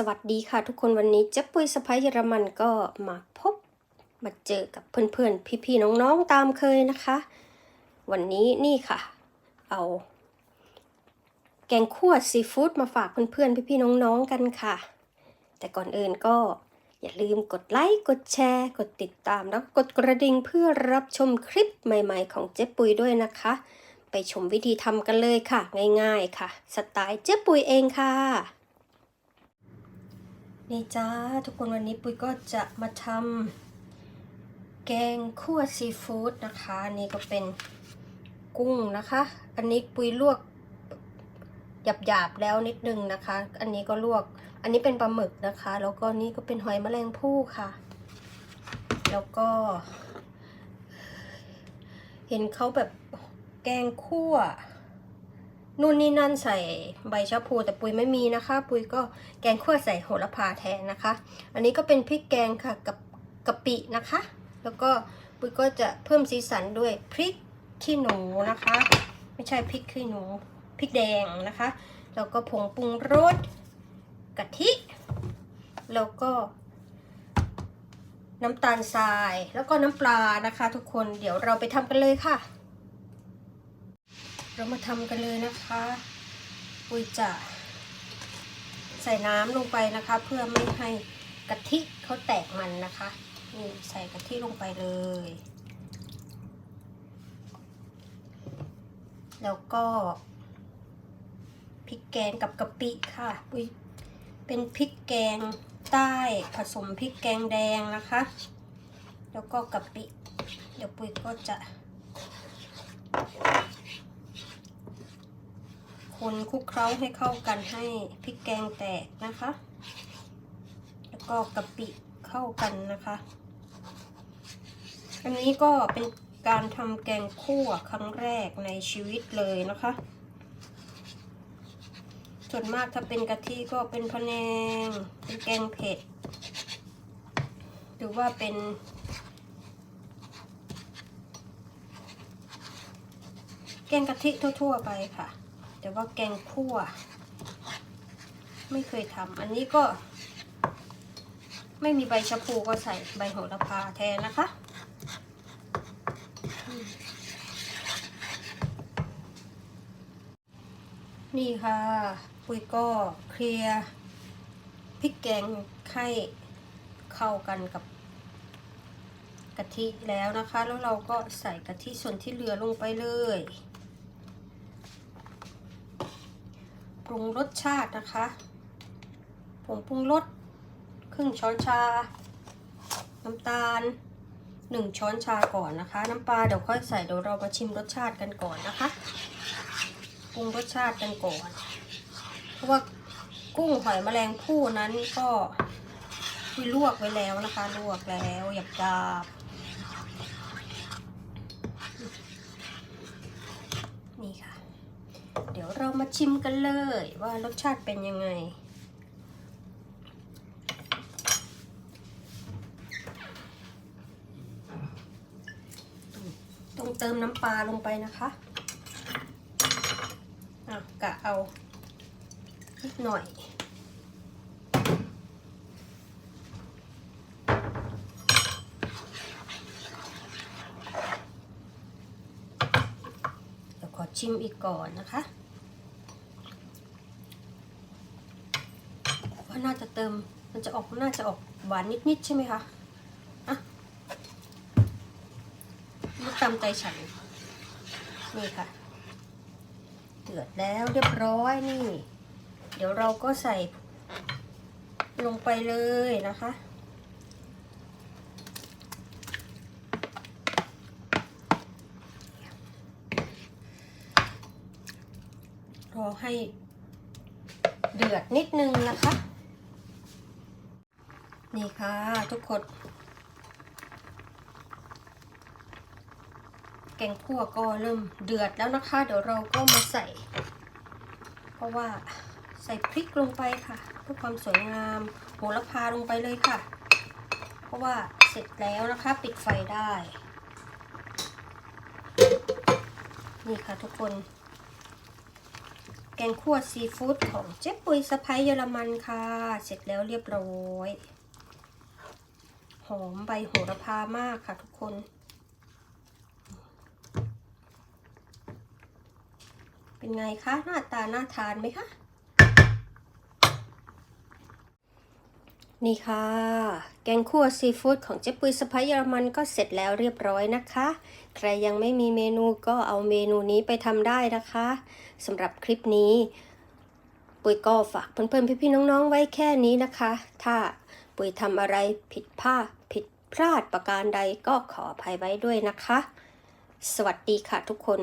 สวัสดีค่ะทุกคนวันนี้เจ๊ปุยสไปเยอรมันก็มาพบมาเจอกับเพื่อนๆ พี่ๆ น้องๆ ตามเคยนะคะ วันนี้นี่ค่ะ เอา แกงคั่วซีฟู้ดมาฝากเพื่อนๆ พี่ๆ น้องๆ กันค่ะ แต่ก่อนอื่นก็อย่าลืมกดไลค์กดแชร์ กดติดตามแล้วกดกระดิ่งเพื่อรับชมคลิปใหม่ๆ ของเจ๊ปุยด้วยนะคะ ไปชมวิธีทำกันเลยค่ะ ง่ายๆค่ะ สไตล์เจ๊ปุยเองค่ะ นี่จ้าทุกคนวันนี้ปุ้ยก็จะมาทำแกงคั่วซีฟู้ดนะคะนนี่ก็เป็นกุ้งนะคะ อันนี้ปุ้ยลวกหยาบๆแล้วนิดนึงนะคะ อันนี้ก็ลวก อันนี้เป็นปลาหมึกนะคะ แล้วก็นี่ก็เป็นหอยแมลงภู่ค่ะ แล้วก็ เห็นเขาแบบแกงคั่ว นู่นนี่นั่นใส่ใบชะพูแต่ปุยไม่มีนะคะ ปุยก็แกงคั่วใส่โหระพาแทนนะคะ อันนี้ก็เป็นพริกแกงค่ะกับกะปินะคะ แล้วก็ปุยก็จะเพิ่มสีสันด้วยพริกขี้หนูนะคะ ไม่ใช่พริกขี้หนูพริกแดงนะคะแล้วก็ผงปรุงรสกะทิ แล้วก็ น้ำตาลทรายแล้วก็น้ำปลานะคะ ทุกคนเดี๋ยวเราไปทำกันเลยค่ะ เรามาทำกันเลยนะคะปุยจะใส่น้ำลงไปนะคะ เพื่อไม่ให้กะทิเขาแตกมันนะคะนี่ใส่กะทิลงไปเลย แล้วก็พริกแกงกับกะปิค่ะปุยเป็นพริกแกงใต้ผสมพริกแกงแดงนะคะ แล้วก็กะปิ เดี๋ยวปุยก็จะ คนคลุกเคล้าให้เข้ากันให้พริกแกงแตกนะคะ แล้วก็กะปิเข้ากันนะคะ อันนี้ก็เป็นการทำแกงคั่วครั้งแรกในชีวิตเลยนะคะ ส่วนมากถ้าเป็นกะทิก็เป็นพะแนง เป็นแกงเผ็ด หรือว่าเป็นแกงกะทิทั่ว ๆ ไปค่ะ แต่ว่าแกงคั่ว ไม่เคยทำอันนี้ก็ ไม่มีใบชะพูก็ใส่ใบโหระพาแทนนะคะนี่ค่ะปุยก็เคลียร์พริกแกงให้เข้ากันกับกะทิแล้วนะคะ แล้วเราก็ใส่กะทิส่วนที่เหลือลงไปเลย ป รุงรสชาตินะคะ ผงปรุงรสครึ่งช้อนชา น้ำตาลหนึ่งช้อนชาก่อนนะคะ น้ำปลาเดี๋ยวค่อยใส่เดี๋ยวเรามาชิมรสชาติกันก่อนนะคะปรุงรสชาติกันก่อน เพราะว่ากุ้งหอยแมลงภู่นั้นก็ที่ลวกไว้แล้วนะคะ ลวกแล้วหยาบหยาบๆนี่ค่ะ เดี๋ ยวเรามาชิมกันเลยว่ารสชาติเป็นยังไง ต้องเติมน้ำปลาลงไปนะคะอะกะเอานิดหน่อยเดี๋ยวขอชิมอีกก่อนนะคะว่า น่าจะเติม มันจะออกน่าจะออกหวานนิดๆใช่ไหมคะอะลูกตามใจฉันนี่ค่ะเดือดแล้วเรียบร้อยนี่ เดี๋ยวเราก็ใส่ลงไปเลยนะคะรอให้เดือดนิดนึงนะคะ นี่ค่ะทุกคน แกงคั่วก็เริ่มเดือดแล้วนะคะ เดี๋ยวเราก็มาใส่ เพราะว่าใส่พริกลงไปค่ะเพื่อความสวยงามโหระพาลงไปเลยค่ะ เพราะว่าเสร็จแล้วนะคะ ปิดไฟได้ นี่ค่ะทุกคน แกงคั่วซีฟู้ดของเจ๊ปุยสะพ้ยเยอรมันค่ะ เสร็จแล้วเรียบร้อย หอมใบโหระพามากค่ะทุกคน เป็นไงคะ หน้าตาน่าทานไหมคะ นี่ค่ะ แกงคั่วซีฟู้ดของเจ๊ปุยสะพ้ยเยอรมันก็เสร็จแล้วเรียบร้อยนะคะ ใครยังไม่มีเมนูก็เอาเมนูนี้ไปทำได้นะคะสำหรับคลิปนี้ปุยก็ฝากเพื่อนๆ พี่ๆ น้องๆ ไว้แค่นี้นะคะ ถ้าปุยทำอะไรผิดพลาด พลาดประการใดก็ขออภัยไว้ด้วยนะคะ สวัสดีค่ะทุกคน